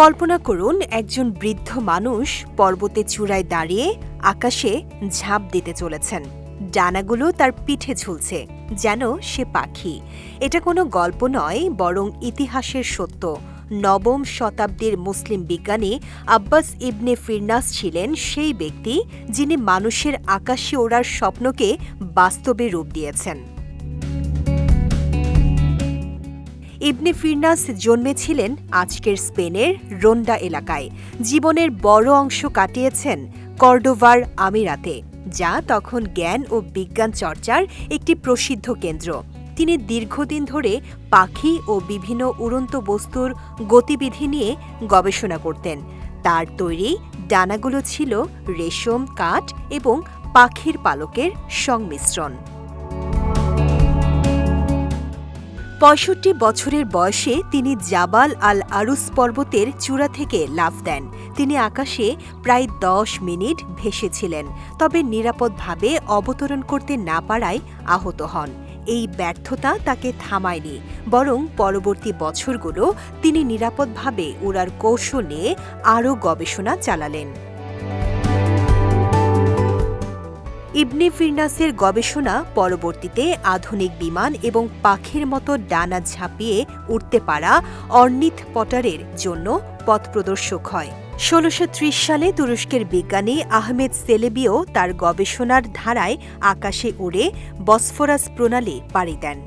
কল্পনা করুন, একজন বৃদ্ধ মানুষ পর্বতে চূড়ায় দাঁড়িয়ে আকাশে ঝাঁপ দিতে চলেছেন। ডানাগুলো তার পিঠে ঝুলছে, যেন সে পাখি। এটা কোনো গল্প নয়, বরং ইতিহাসের সত্য। নবম শতাব্দীর মুসলিম বিজ্ঞানী আব্বাস ইবনে ফিরনাস ছিলেন সেই ব্যক্তি যিনি মানুষের আকাশে ওড়ার স্বপ্নকে বাস্তবে রূপ দিয়েছেন। ইবনে ফিরনাস জন্মেছিলেন আজকের স্পেনের রোন্ডা এলাকায়। জীবনের বড় অংশ কাটিয়েছেন কর্ডোভার আমিরাতে, যা তখন জ্ঞান ও বিজ্ঞান চর্চার একটি প্রসিদ্ধ কেন্দ্র। তিনি দীর্ঘদিন ধরে পাখি ও বিভিন্ন উড়ন্ত বস্তুর গতিবিধি নিয়ে গবেষণা করতেন। তার তৈরি ডানাগুলো ছিল রেশম, কাঠ এবং পাখির পালকের সংমিশ্রণ। পঁয়ষট্টি বছরের বয়সে তিনি জাবাল আল আরুস পর্বতের চূড়া থেকে লাফ দেন। তিনি আকাশে প্রায় দশ মিনিট ভেসেছিলেন, তবে নিরাপদভাবে অবতরণ করতে না পারায় আহত হন। এই ব্যর্থতা তাকে থামায়নি, বরং পরবর্তী বছরগুলো তিনি নিরাপদভাবে উড়ার কৌশল নিয়ে আরও গবেষণা চালালেন। ইবনে ফিরনাসের গবেষণা পরবর্তীতে আধুনিক বিমান এবং পাখির মতো ডানা ঝাঁপিয়ে উঠতে পারা অর্নিথ পটারের জন্য পথপ্রদর্শক হয়। ষোলোশো সালে তুরস্কের বিজ্ঞানী আহমেদ সেলেবিও তার গবেষণার ধারায় আকাশে উড়ে বসফরাস প্রণালী পাড়ি দেন।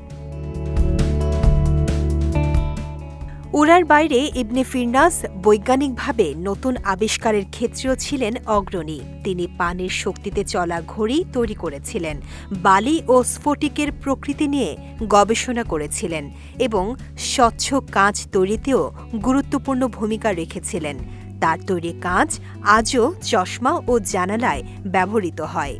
উড়ার বাইরে ইবনে ফিরনাস বৈজ্ঞানিকভাবে নতুন আবিষ্কারের ক্ষেত্রেও ছিলেন অগ্রণী। তিনি পানির শক্তিতে চলা ঘড়ি তৈরি করেছিলেন, বালি ও স্ফটিকের প্রকৃতি নিয়ে গবেষণা করেছিলেন এবং স্বচ্ছ কাঁচ তৈরিতেও গুরুত্বপূর্ণ ভূমিকা রেখেছিলেন। তার তৈরি কাঁচ আজও চশমা ও জানালায় ব্যবহৃত হয়।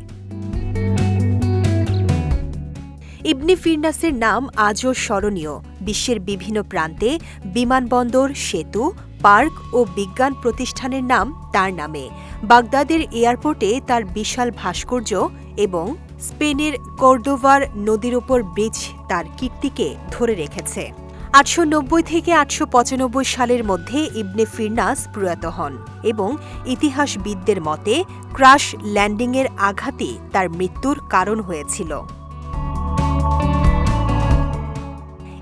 ইবনে ফিরনাসের নাম আজও স্মরণীয়। বিশ্বের বিভিন্ন প্রান্তে বিমানবন্দর, সেতু, পার্ক ও বিজ্ঞান প্রতিষ্ঠানের নাম তার নামে। বাগদাদের এয়ারপোর্টে তার বিশাল ভাস্কর্য এবং স্পেনের কর্দোভার নদীর ওপর ব্রিজ তার কীর্তিকে ধরে রেখেছে। আটশো নব্বই থেকে আটশো পঁচানব্বই সালের মধ্যে ইবনে ফিরনাস প্রয়াত হন এবং ইতিহাসবিদদের মতে ক্রাশ ল্যান্ডিংয়ের আঘাতই তার মৃত্যুর কারণ হয়েছিল।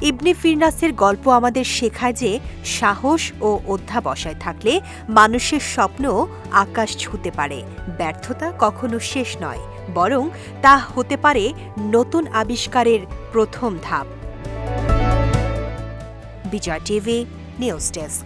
ইবনে ফিরনাসের গল্প আমাদের শেখায় যে সাহস ও অধ্যাবসায় থাকলে মানুষের স্বপ্ন আকাশ ছুঁতে পারে। ব্যর্থতা কখনো শেষ নয়, বরং তা হতে পারে নতুন আবিষ্কারের প্রথম ধাপ। Vijay TV, news desk.